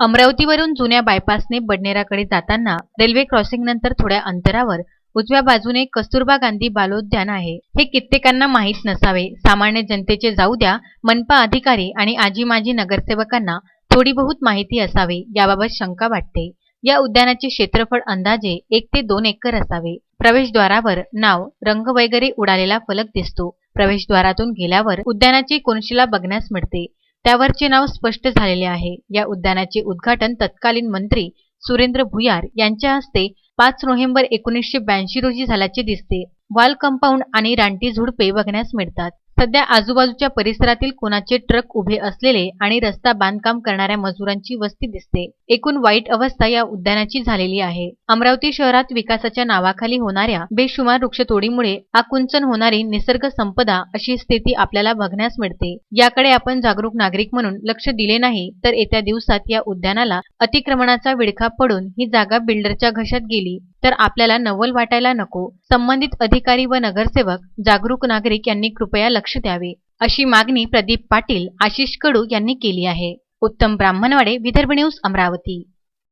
अमरावतीवरून जुन्या बायपासने बडनेराकडे जाताना रेल्वे क्रॉसिंग नंतर थोड्या अंतरावर उजव्या बाजूने कस्तुरबा गांधी बालोद्यान आहे. हे कित्येकांना माहीत नसावे. सामान्य जनतेचे जाऊ द्या मनपा अधिकारी आणि आजी माजी नगरसेवकांना थोडी बहुत माहिती असावी याबाबत शंका वाटते. या उद्यानाचे क्षेत्रफळ अंदाजे एक ते दोन एकर असावे. प्रवेशद्वारावर नाव रंग वगैरे उडालेला फलक दिसतो. प्रवेशद्वारातून गेल्यावर उद्यानाची कोनशिला बघण्यास मिळते. त्यावरचे नाव स्पष्ट झालेले आहे. या उद्यानाचे उद्घाटन तत्कालीन मंत्री सुरेंद्र भुयार यांच्या हस्ते पाच नोव्हेंबर एकोणीसशे ब्याऐंशी रोजी झाल्याचे दिसते. वाल कंपाऊंड आणि रानटी झुडपे बघण्यास मिळतात. सध्या आजूबाजूच्या परिसरातील कोणाचे ट्रक उभे असलेले आणि रस्ता बांधकाम करणाऱ्या मजुरांची वस्ती दिसते. एकूण वाईट अवस्था या उद्यानाची झालेली आहे. अमरावती शहरात विकासाच्या नावाखाली होणाऱ्या बेशुमार वृक्षतोडीमुळे आकुंचन होणारी निसर्ग संपदा अशी स्थिती आपल्याला बघण्यास मिळते. याकडे आपण जागरूक नागरिक म्हणून लक्ष दिले नाही तर येत्या दिवसात या उद्यानाला अतिक्रमणाचा विडखा पडून ही जागा बिल्डरच्या घशात गेली तर आपल्याला नवल वाटायला नको. संबंधित अधिकारी व नगरसेवक जागरूक नागरिक यांनी कृपया लक्ष लक्ष द्यावे अशी मागणी प्रदीप पाटील आशिष कडू यांनी केली आहे. उत्तम ब्राह्मणवाडे विदर्भ न्यूज अमरावती.